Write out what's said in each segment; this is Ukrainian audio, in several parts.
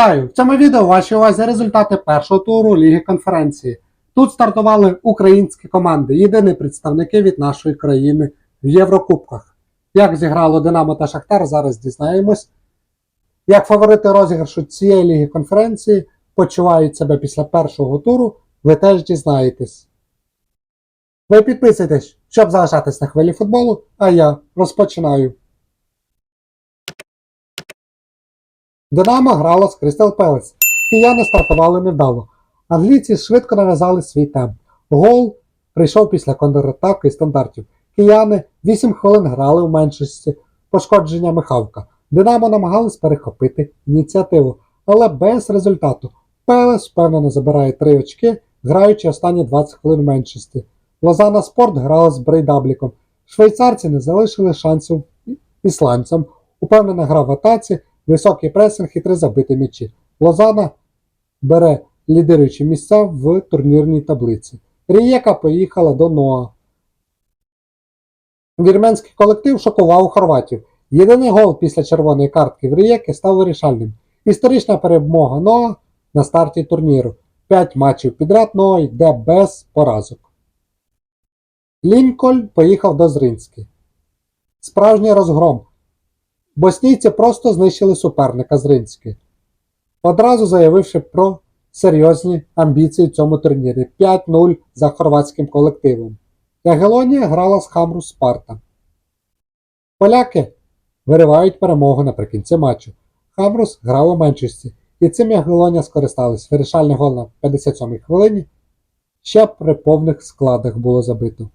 Вітаю! В цьому відео вашій увазі результати першого туру Ліги конференції. Тут стартували українські команди, єдині представники від нашої країни в Єврокубках. Як зіграло Динамо та Шахтар, зараз дізнаємось. Як фаворити розіграшу цієї ліги конференції почувають себе після першого туру, ви теж дізнаєтесь. Ви підписуйтесь, щоб залишатись на хвилі футболу, а я розпочинаю. Динамо грало з Кристал Пелес. Кияни стартували невдало. Англійці швидко нав'язали свій темп. Гол прийшов після контратаки і стандартів. Кияни 8 хвилин грали у меншості пошкодження Михавка. Динамо намагались перехопити ініціативу, але без результату. Пелес впевнено забирає 3 очки, граючи останні 20 хвилин меншості. Лозана Спорт грала з Брейдабліком. Швейцарці не залишили шансів ісландцям. Упевнена гра в атаці, високий пресинг і три забиті м'ячі. Лозана бере лідируючі місця в турнірній таблиці. Рієка поїхала до Ноа. Вірменський колектив шокував хорватів. Єдиний гол після червоної картки в Рієки став вирішальним. Історична перемога Ноа на старті турніру. П'ять матчів підряд Ноа йде без поразок. Лінкольн поїхав до Зринськи. Справжній розгром. Боснійці просто знищили суперника з Ринськи, одразу заявивши про серйозні амбіції в цьому турнірі 5-0 за хорватським колективом. Ягелонія грала з Хамру Спарта. Поляки виривають перемогу наприкінці матчу. Хамрус грав у меншості, і цим Ягелонія скористалась. Вирішальний гол на 57-й хвилині. Ще при повних складах було забито.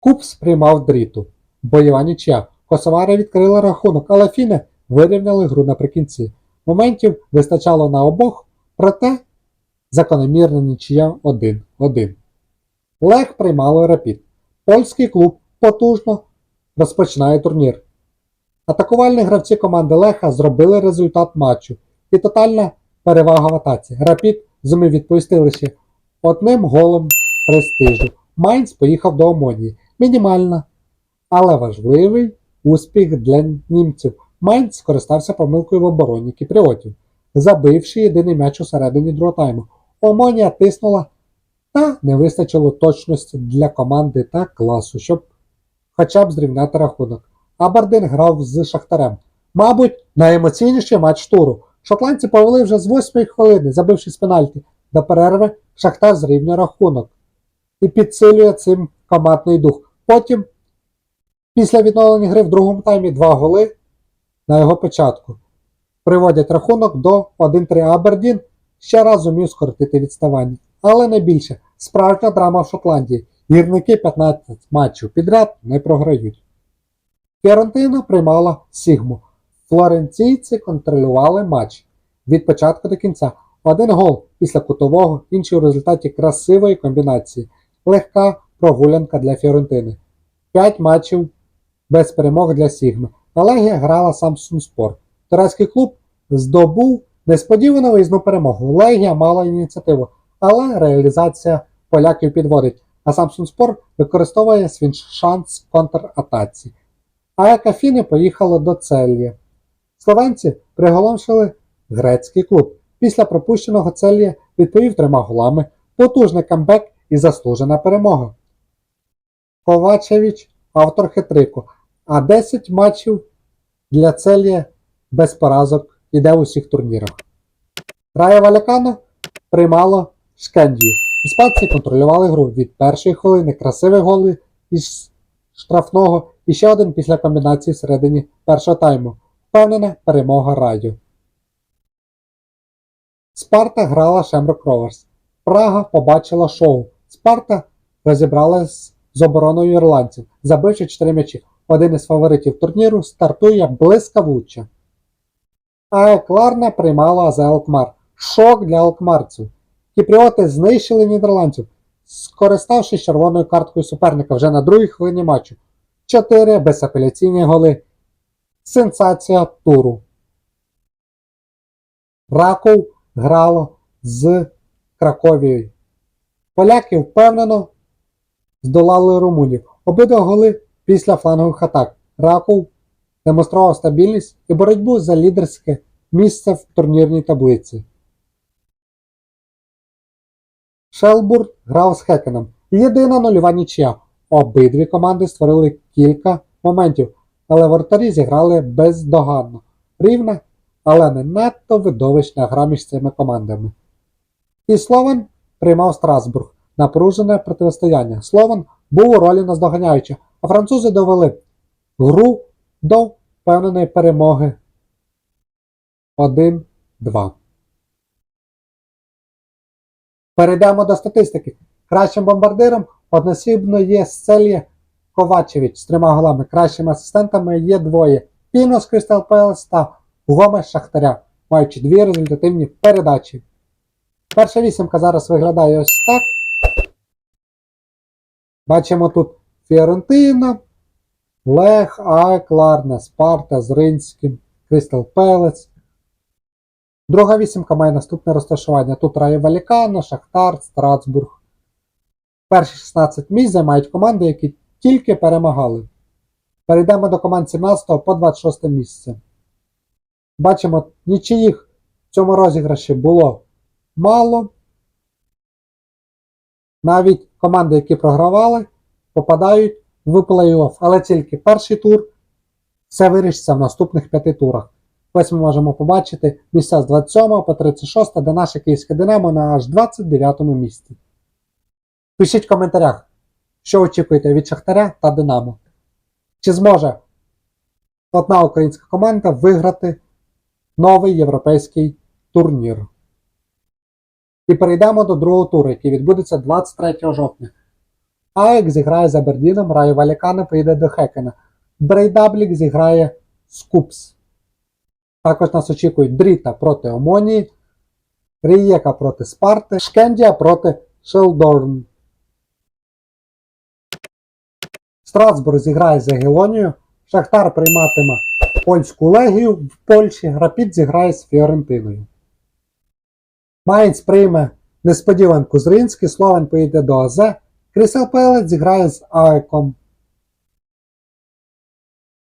Купс приймав дріту. Бойова нічия. Косовари відкрили рахунок, але фіни вирівняли гру наприкінці. Моментів вистачало на обох, проте закономірна нічия 1-1. Лех приймало рапід. Польський клуб потужно розпочинає турнір. Атакувальні гравці команди Леха зробили результат матчу і тотальна перевага в атаці. Рапід зумів відповісти лише одним голом престижу. Майнц поїхав до Омонії. Мінімальна, але важливий успіх для німців. Майнц скористався помилкою в обороні кіпріотів, забивши єдиний м'яч у середині другого тайму. Омонія тиснула, та не вистачило точності для команди та класу, щоб хоча б зрівняти рахунок. Абердин грав з Шахтарем. Мабуть, найемоційніший матч туру. Шотландці повели вже з 8 хвилини, забивши з пенальті. До перерви Шахтар зрівнює рахунок і підсилює цим командний дух. Потім Після відновлення гри в другому таймі два голи на його початку приводять рахунок до 1-3 Абердін, ще раз зумів скоротити відставання. Але не більше. Справжня драма в Шотландії. Гірники 15 матчів підряд не програють. Фіорентина приймала Сігму. Флоренційці контролювали матч від початку до кінця. Один гол після кутового, інший у результаті красивої комбінації. Легка прогулянка для Фіорентини. 5 матчів без перемог для Сігми. Легія грала Samsung Sport. Турецький клуб здобув несподівану виїзну перемогу. Легія мала ініціативу, але реалізація поляків підводить, а Samsung Sport використовує свій шанс в контратаці. А Екафіни поїхали до Цельє. Словенці приголомшили грецький клуб. Після пропущеного Цельє відповів трьома голами, потужний камбек і заслужена перемога. Ковачевич автор хитрику, а 10 матчів для Целія без поразок іде у всіх турнірах. Рая Валякано приймало Шкендію. Іспанці контролювали гру від першої хвилини красиві голи із штрафного і ще один після комбінації всередині першого тайму. Впевнена перемога Раю. Спарта грала Шемрок Роверс. Прага побачила шоу. Спарта розібралась з обороною ірландців, забивши 4 м'ячі. Один із фаворитів турніру стартує блискавуче. А Екларна приймала за Алкмар. Шок для алкмарців. Кіпріоти знищили нідерландців, скориставшись червоною карткою суперника вже на другій хвилині матчу. Чотири безапеляційні голи. Сенсація туру. Раков грало з Краковією. Поляки впевнено здолали румунів. Обидва голи після флангових атак. Раков демонстрував стабільність і боротьбу за лідерське місце в турнірній таблиці. Шелбурн грав з Хекеном. Єдина нульова нічия. Обидві команди створили кілька моментів, але вратарі зіграли бездоганно. Рівна, але не надто видовищна гра між цими командами. І Словен приймав Страсбург. Напружене протистояння. Словен був у ролі наздоганяюча, а французи довели гру до впевненої перемоги 1-2. Перейдемо до статистики. Кращим бомбардиром односібно є Селія Ковачевич з трьома голами. Кращими асистентами є двоє. Піно з Кристал Пелес та Гомес Шахтаря, маючи дві результативні передачі. Перша вісімка зараз виглядає ось так. Бачимо тут Фіорентина, Лех, Айк, Ларне, Спарта, Зринський, Кристал Пелес. Друга вісімка має наступне розташування. Тут Раyo Валікано, Шахтар, Страсбург. Перші 16 місць займають команди, які тільки перемагали. Перейдемо до команд 17 по 26 місце. Бачимо, нічиїх в цьому розіграші було мало. Навіть команди, які програвали, попадають в плей-офф. Але тільки перший тур все вирішиться в наступних п'яти турах. Ось ми можемо побачити місця з 27 по 36, де наше київське Динамо на аж 29 місці. Пишіть в коментарях, що очікуєте від Шахтаря та Динамо. Чи зможе одна українська команда виграти новий європейський турнір? І перейдемо до другого туру, який відбудеться 23 жовтня. Аек зіграє з Абердіном, Раю Валікана поїде до Хекена. Брейдаблік зіграє з Купс. Також нас очікують Дріта проти Омонії, Рієка проти Спарти, Шкендія проти Шелдорн. Страсбург зіграє з Егелонією, Шахтар прийматиме польську легію в Польщі, Рапід зіграє з Фіорентиною. Майнц прийме несподіванку з Ринський, Словен поїде до АЗ, Крісел Пелець зіграє з Аеком.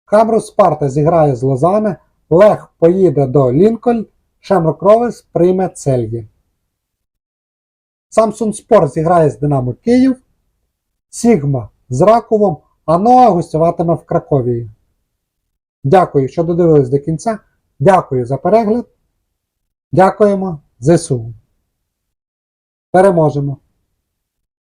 Хамрус Спарта зіграє з Лозане, Лех поїде до Лінкольн, Шемрок Ровес прийме Цельє. Самсун Спорт зіграє з Динамо Київ, Сігма з Раковом, а Ноа гостюватиме в Краковії. Дякую, що додивились до кінця. Дякую за перегляд. Дякуємо ЗСУ. Переможемо!